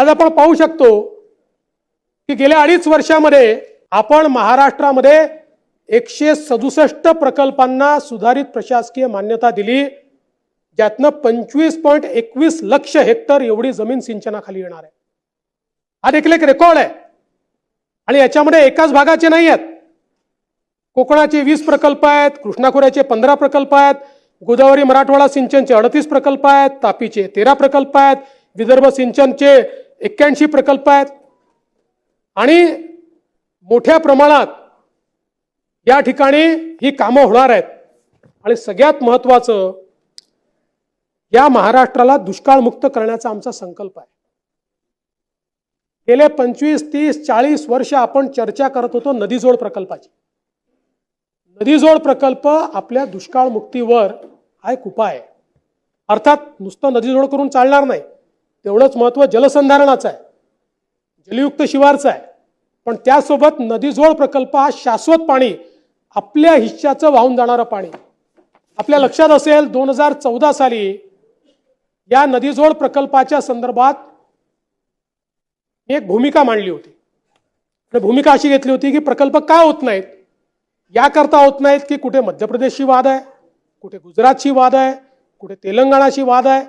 आज आपण पाहू शकतो की गेल्या अडीच वर्षामध्ये आपण महाराष्ट्रामध्ये एकशे सदुसष्ट प्रकल्पांना सुधारित प्रशासकीय मान्यता दिली ज्यातनं पंचवीस पॉईंट एकवीस लक्ष हेक्टर एवढी जमीन सिंचनाखाली येणार आहे. हा देखील एक रेकॉर्ड आहे. आणि याच्यामध्ये एकाच भागाचे नाही आहेत. कोकणाचे वीस प्रकल्प आहेत कृष्णाखोऱ्याचे पंधरा प्रकल्प आहेत गोदावरी मराठवाडा सिंचनचे अडतीस प्रकल्प आहेत तापीचे तेरा प्रकल्प आहेत विदर्भ सिंचनचे एक्क्याऐंशी प्रकल्प आहेत. आणि मोठ्या प्रमाणात या ठिकाणी ही कामं होणार आहेत. आणि सगळ्यात महत्वाचं या महाराष्ट्राला दुष्काळमुक्त करण्याचा आमचा संकल्प आहे. गेले पंचवीस तीस चाळीस वर्ष आपण चर्चा करत होतो नदीजोड प्रकल्पाची. नदीजोड प्रकल्प आपल्या दुष्काळमुक्तीवर हा एक उपाय आहे. अर्थात नुसतं नदीजोड करून चालणार नाही. तेवढंच महत्त्व जलसंधारणाचं आहे. जलयुक्त शिवारचं आहे. पण त्यासोबत नदीजोड प्रकल्प हा शाश्वत पाणी आपल्या हिश्श्याचं वाहून जाणारं पाणी. आपल्या लक्षात असेल दोन हजार चौदा साली या नदीजोड प्रकल्पाच्या संदर्भात मी एक भूमिका मांडली होती. आणि भूमिका अशी घेतली होती की प्रकल्प का होत नाहीत? याकरता होत नाहीत की कुठे मध्य प्रदेशशी वाद आहे कुठे गुजरातशी वाद आहे कुठे तेलंगणाशी वाद आहे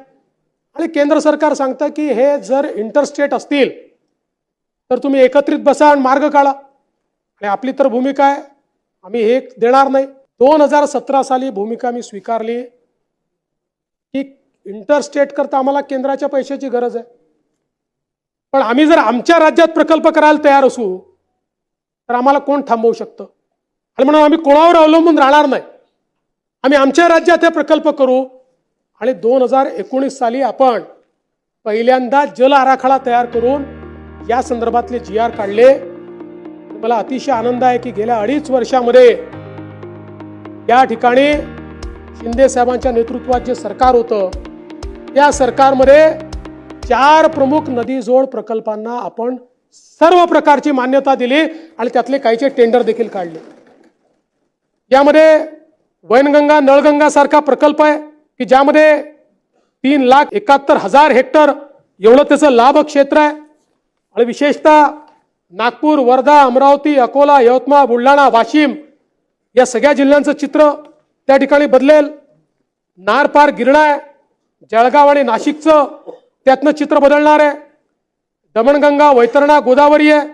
आणि केंद्र सरकार सांगतं की हे जर इंटरस्टेट असतील तर तुम्ही एकत्रित बसा आणि मार्ग काढा. आणि आपली तर भूमिका आहे आम्ही हे देणार नाही. दोन हजार सतरा साली भूमिका मी स्वीकारली की इंटरस्टेट करता आम्हाला केंद्राच्या पैशाची गरज आहे. पण आम्ही जर आमच्या राज्यात प्रकल्प करायला तयार असू तर आम्हाला कोण थांबवू शकतं? आणि म्हणून आम्ही कोणावर अवलंबून राहणार नाही. आम्ही आमच्या राज्यात हे प्रकल्प करू आणि दोन हजार एकोणीस साली आपण पहिल्यांदा जल आराखडा तयार करून या संदर्भातले जी आर काढले. मला अतिशय आनंद आहे की गेल्या अडीच वर्षामध्ये या ठिकाणी शिंदे साहेबांच्या नेतृत्वात जे सरकार होतं त्या सरकारमध्ये चार प्रमुख नदी जोड प्रकल्पांना आपण सर्व प्रकारची मान्यता दिली आणि त्यातले काहीचे टेंडर देखील काढले. यामध्ये वैनगंगा नळगंगा सारखा प्रकल्प आहे. की ज्यामध्ये तीन लाख एकाहत्तर हजार हेक्टर एवढं त्याचं लाभ क्षेत्र आहे. आणि विशेषतः नागपूर वर्धा अमरावती अकोला यवतमाळ बुलढाणा वाशिम या सगळ्या जिल्ह्यांचं चित्र त्या ठिकाणी बदलेल. नारपार गिरणाय गिरणा आहे. जळगाव आणि नाशिकचं त्यातनं चित्र बदलणार आहे. दमणगंगा वैतरणा गोदावरी आहे.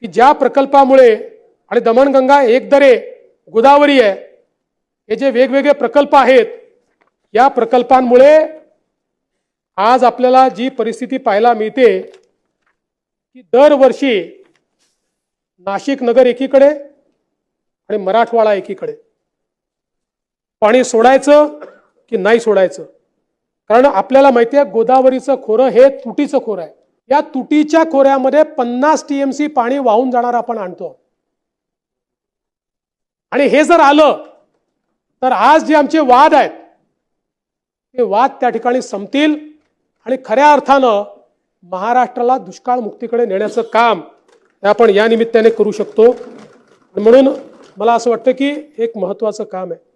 की ज्या प्रकल्पामुळे आणि दमणगंगा एकदरे गोदावरी आहे. हे जे वेगवेगळे प्रकल्प आहेत या प्रकल्पांमुळे आज आपल्याला जी परिस्थिती पाहायला मिळते की दरवर्षी नाशिक नगर एकीकडे आणि मराठवाडा एकीकडे. पाणी सोडायचं की नाही सोडायचं? कारण आपल्याला माहिती आहे गोदावरीचं खोरं हे तुटीचं खोरं आहे. या तुटीच्या खोऱ्यामध्ये पन्नास टीएमसी पाणी वाहून जाणार आपण आणतो. आणि हे जर आलं तर आज जे आमचे वाद आहेत हे वाद त्या ठिकाणी संपतील आणि खऱ्या अर्थानं महाराष्ट्राला दुष्काळ मुक्तीकडे नेण्याचं काम हे आपण या निमित्ताने करू शकतो. म्हणून मला असं वाटतं की एक महत्त्वाचं काम आहे.